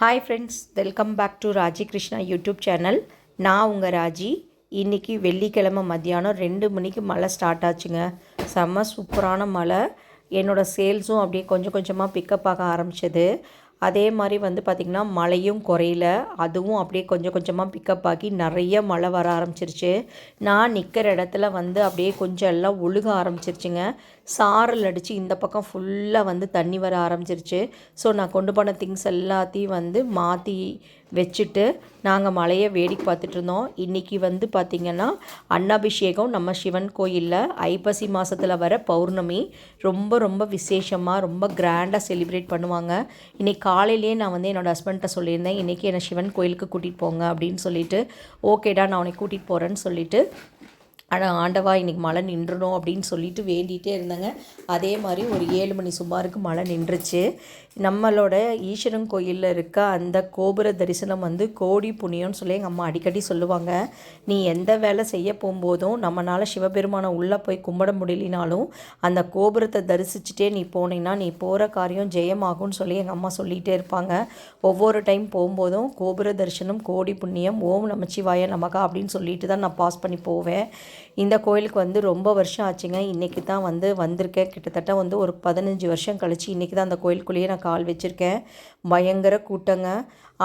Hi friends welcome back to Raji Krishna YouTube channel நான் உங்கள் ராஜி. இன்றைக்கி வெள்ளிக்கிழமை மத்தியானம் ரெண்டு மணிக்கு மழை ஸ்டார்ட் ஆச்சுங்க. செம்ம சூப்பரான மழை. என்னோடய சேல்ஸும் அப்படியே கொஞ்சம் கொஞ்சமாக பிக்கப் ஆக ஆரம்பிச்சது. அதே மாதிரி வந்து பார்த்திங்கன்னா மழையும் குறையில. அதுவும் அப்படியே கொஞ்சம் கொஞ்சமாக பிக்கப் ஆகி நிறைய மழை வர ஆரம்பிச்சிருச்சு. நான் நிற்கிற இடத்துல வந்து அப்படியே கொஞ்சம் எல்லாம் ஒழுக ஆரம்பிச்சிருச்சுங்க. சாரல் அடித்து இந்த பக்கம் ஃபுல்லாக வந்து தண்ணி வர ஆரம்பிச்சிருச்சு. ஸோ நான் கொண்டு போன திங்ஸ் எல்லாத்தையும் வந்து மாற்றி வச்சுட்டு நாங்கள் மலையை வேடிக்கை பார்த்துட்டு இருந்தோம். இன்றைக்கி வந்து பார்த்திங்கன்னா அன்னாபிஷேகம் நம்ம சிவன் கோயிலில் ஐப்பசி மாதத்தில் வர பௌர்ணமி. ரொம்ப ரொம்ப விசேஷமாக ரொம்ப கிராண்டாக செலிப்ரேட் பண்ணுவாங்க. இன்றைக்கி காலையிலேயே நான் வந்து என்னோடய ஹஸ்பண்ட்டை சொல்லியிருந்தேன் இன்றைக்கி என்னை சிவன் கோயிலுக்கு கூட்டிகிட்டு போங்க அப்படின்னு சொல்லிட்டு. ஓகேடா நான் உன்னை கூட்டிகிட்டு போகிறேன்னு சொல்லிவிட்டு ஆனால் ஆண்டவா இன்றைக்கி மழை நின்றுடும் அப்படின்னு சொல்லிட்டு வேண்டிகிட்டே இருந்தாங்க. அதே மாதிரி ஒரு ஏழு மணி சுமாருக்கு மழை நின்றுச்சு. நம்மளோட ஈஸ்வரன் கோயிலில் இருக்க அந்த கோபுர தரிசனம் வந்து கோடி புண்ணியம்னு சொல்லி எங்கள் அம்மா அடிக்கடி சொல்லுவாங்க. நீ எந்த வேலை செய்ய போகும்போதும் நம்மளால் சிவபெருமானை உள்ளே போய் கும்பிட முடியலினாலும் அந்த கோபுரத்தை தரிசிச்சுட்டே நீ போனீங்கன்னா நீ போகிற காரியம் ஜெயமாகும்னு சொல்லி எங்கள் அம்மா சொல்லிகிட்டே இருப்பாங்க. ஒவ்வொரு டைம் போகும்போதும் கோபுர தரிசனம் கோடி புண்ணியம் ஓம் நமச்சிவாய நமகா அப்படின்னு சொல்லிட்டு தான் நான் பாஸ் பண்ணி போவேன். இந்த கோயிலுக்கு வந்து ரொம்ப வருஷம் ஆச்சுங்க. இன்றைக்கி தான் வந்து வந்திருக்கேன். கிட்டத்தட்ட வந்து ஒரு பதினஞ்சு வருஷம் கழித்து இன்றைக்கி தான் அந்த கோயிலுக்குள்ளேயே நான் கால் வச்சுருக்கேன். பயங்கர கூட்டங்க.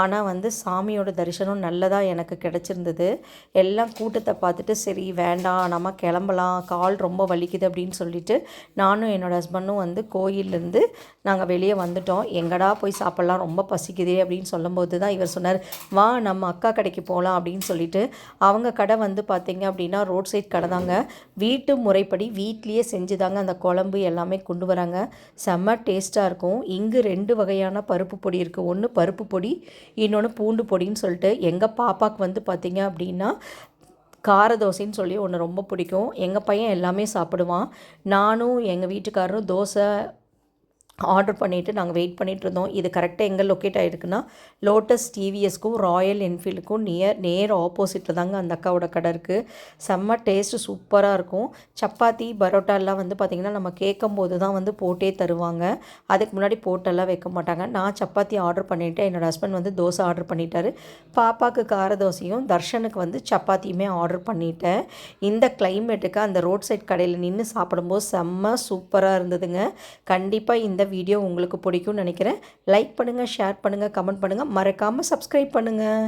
ஆனால் வந்து சாமியோட தரிசனம் நல்லதாக எனக்கு கிடச்சிருந்தது. எல்லாம் கூட்டத்தை பார்த்துட்டு சரி வேண்டாம் நம்ம கிளம்பலாம் கால் ரொம்ப வலிக்குது அப்படின்னு சொல்லிட்டு நானும் என்னோடய ஹஸ்பண்டும் வந்து கோயிலேருந்து நாங்கள் வெளியே வந்துட்டோம். எங்கடா போய் சாப்பிட்லாம்? ரொம்ப பசிக்குதே அப்படின்னு சொல்லும்போது தான் இவர் சொன்னார் வா நம்ம அக்கா கடைக்கு போகலாம் அப்படின்னு சொல்லிட்டு. அவங்க கடை வந்து பார்த்திங்க அப்படின்னா ரோட் சைட் கடை தாங்க வீட்டு முறைப்படி வீட்லேயே செஞ்சு தாங்க அந்த குழம்பு எல்லாமே கொண்டு வராங்க. செம்ம டேஸ்ட்டாக இருக்கும். இங்கு ரெண்டு வகையான பருப்பு பொடி இருக்குது ஒன்று பருப்பு பொடி இன்னொன்று பூண்டு பொடின்னு சொல்லிட்டு எங்கள் பாப்பாவுக்கு வந்து பார்த்திங்க அப்படின்னா கார தோசைன்னு சொல்லி ஒன்று ரொம்ப பிடிக்கும். எங்கள் பையன் எல்லாமே சாப்பிடுவான். நானும் எங்கள் வீட்டுக்காரரும் தோசை ஆர்டர் பண்ணிவிட்டு நாங்கள் வெயிட் பண்ணிகிட்டு இருந்தோம். இது கரெக்டாக எங்கே லொக்கேட் ஆகிருக்குன்னா லோட்டஸ் டிவிஎஸ்க்கும் ராயல் என்ஃபீல்டுக்கும் நியர் நேர் ஆப்போசிட்டில் தாங்க அந்த அக்காவோட கடை இருக்குது செம்ம டேஸ்ட்டு சூப்பராக இருக்கும். சப்பாத்தி பரோட்டாலாம் வந்து பார்த்திங்கன்னா நம்ம கேட்கும் போது தான் வந்து போட்டே தருவாங்க. அதுக்கு முன்னாடி போட்டெல்லாம் வைக்க மாட்டாங்க. நான் சப்பாத்தி ஆர்டர் பண்ணிவிட்டு என்னோடய ஹஸ்பண்ட் வந்து தோசை ஆர்டர் பண்ணிட்டாரு. பாப்பாவுக்கு கார தோசையும் தர்ஷனுக்கு வந்து சப்பாத்தியுமே ஆர்டர் பண்ணிட்டேன். இந்த கிளைமேட்டுக்கு அந்த ரோட் சைட் கடையில் நின்று சாப்பிடும்போது செம்ம சூப்பராக இருந்ததுங்க. கண்டிப்பாக இந்த இந்த வீடியோ உங்களுக்கு பிடிக்கும்னு நினைக்கிறேன். லைக் பண்ணுங்கள் ஷேர் பண்ணுங்கள் கமெண்ட் பண்ணுங்கள் மறக்காமல் சப்ஸ்கிரைப் பண்ணுங்கள்